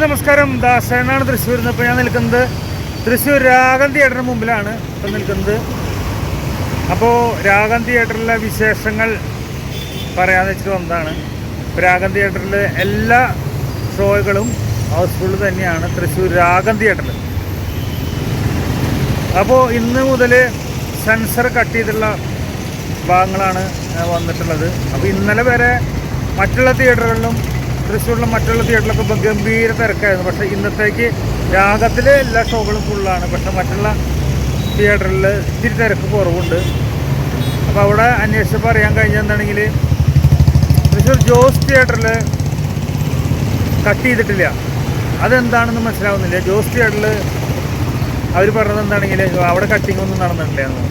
നമസ്കാരം. ദാസനാണ് തൃശ്ശൂരിൽ നിന്ന്. ഇപ്പോൾ ഞാൻ നിൽക്കുന്നത് തൃശ്ശൂർ രാഗം തിയേറ്ററിന് മുമ്പിലാണ്. ഇപ്പം നിൽക്കുന്നത്. അപ്പോൾ രാഗം തിയേറ്ററിലെ വിശേഷങ്ങൾ പറയാന്ന് വെച്ചിട്ട് വന്നതാണ്. രാഗം തിയേറ്ററിലെ എല്ലാ ഷോകളും ഹൗസ്ഫുൾ തന്നെയാണ് തൃശ്ശൂർ രാഗം തിയേറ്ററിൽ അപ്പോൾ ഇന്ന് മുതൽ സെൻസർ കട്ട് ചെയ്തിട്ടുള്ള ഭാഗങ്ങളാണ് വന്നിട്ടുള്ളത്. അപ്പോൾ ഇന്നലെ വരെ മറ്റുള്ള തിയേറ്ററുകളിലും തൃശ്ശൂരിലെ മറ്റുള്ള തിയേറ്ററിലൊക്കെ ഇപ്പോൾ ഗംഭീര തിരക്കായിരുന്നു. പക്ഷേ ഇന്നത്തേക്ക് രാഗത്തിലെ എല്ലാ ഷോകളും ഫുള്ളാണ് പക്ഷേ മറ്റുള്ള തിയേറ്ററിൽ ഇത്തിരി തിരക്ക് കുറവുണ്ട്. അപ്പോൾ അവിടെ അന്വേഷിച്ചപ്പോൾ അറിയാൻ കഴിഞ്ഞെന്നുണ്ടെങ്കിൽ തൃശ്ശൂർ ജോസ് തിയേറ്ററിൽ കട്ട് ചെയ്തിട്ടില്ല. അതെന്താണെന്ന് മനസ്സിലാവുന്നില്ല. ജോസ് തിയേറ്ററിൽ അവർ പറഞ്ഞത് എന്താണെങ്കിൽ അവിടെ കട്ടിങ് ഒന്നും നടന്നിട്ടില്ല എന്ന്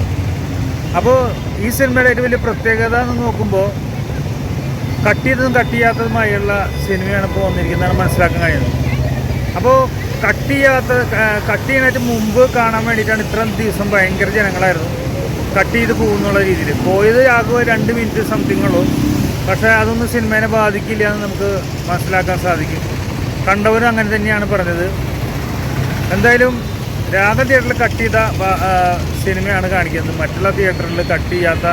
അപ്പോൾ ഈ സിനിമയുടെ ഏറ്റവും വലിയ പ്രത്യേകത എന്ന് നോക്കുമ്പോൾ കട്ട് ചെയ്തതും കട്ട് ചെയ്യാത്തതുമായുള്ള സിനിമയാണ് ഇപ്പോൾ വന്നിരിക്കുന്നതാണ് മനസ്സിലാക്കാൻ കഴിയുന്നത്. അപ്പോൾ കട്ട് ചെയ്യാത്ത കട്ട് ചെയ്യാനായിട്ട് മുമ്പ് കാണാൻ വേണ്ടിയിട്ടാണ് ഇത്രയും ദിവസം ഭയങ്കര ജനങ്ങളായിരുന്നു. കട്ട് ചെയ്ത് പോകുന്നുള്ള രീതിയിൽ. പോയത് ആകെ രണ്ട് മിനിറ്റ് സംതിങ് ഉള്ളൂ. പക്ഷേ അതൊന്നും സിനിമേനെ ബാധിക്കില്ല എന്ന് നമുക്ക് മനസ്സിലാക്കാൻ സാധിക്കും. കണ്ടവരും അങ്ങനെ തന്നെയാണ് പറഞ്ഞത്. എന്തായാലും രാഗ തിയേറ്ററിൽ കട്ട് ചെയ്ത സിനിമയാണ് കാണിക്കുന്നത്. മറ്റുള്ള തിയേറ്ററിൽ കട്ട് ചെയ്യാത്ത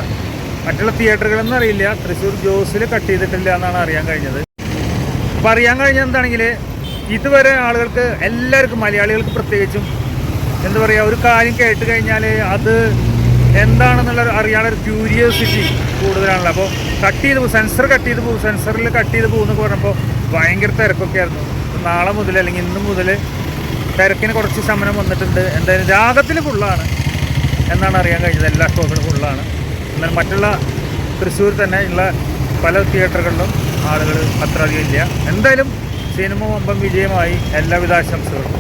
മറ്റുള്ള തിയേറ്ററുകളെന്ന് അറിയില്ല. തൃശ്ശൂർ ജോസിൽ കട്ട് ചെയ്തിട്ടില്ല എന്നാണ് അറിയാൻ കഴിഞ്ഞത്. അപ്പോൾ അറിയാൻ കഴിഞ്ഞത് എന്താണെങ്കിൽ ഇതുവരെ ആളുകൾക്ക് എല്ലാവർക്കും മലയാളികൾക്ക് പ്രത്യേകിച്ചും എന്താ പറയുക ഒരു കാര്യം കേട്ട് കഴിഞ്ഞാൽ അത് എന്താണെന്നുള്ള അറിയാനുള്ള ക്യൂരിയോസിറ്റി കൂടുതലാണല്ലോ. അപ്പോൾ കട്ട് ചെയ്ത് പോകും സെൻസർ കട്ട് ചെയ്ത് പോകും സെൻസറിൽ കട്ട് ചെയ്ത് പോകുമെന്നൊക്കെ പറഞ്ഞപ്പോൾ ഭയങ്കര തിരക്കൊക്കെ ആയിരുന്നു. നാളെ മുതൽ അല്ലെങ്കിൽ ഇന്ന് മുതൽ തിരക്കിന് കുറച്ച് ശമനം വന്നിട്ടുണ്ട്. എന്തായാലും രാഗത്തിൽ ഫുള്ളാണ് എന്നാണ് അറിയാൻ കഴിഞ്ഞത്. എല്ലാ ഷോകളും ഫുള്ളാണ് എന്നാൽ മറ്റുള്ള തൃശ്ശൂർ തന്നെ ഉള്ള പല തിയേറ്ററുകളിലും ആളുകൾ അത്ര അധികം ഇല്ല. എന്തായാലും സിനിമ വമ്പം വിജയമായി. എല്ലാവിധ ആശംസകളും.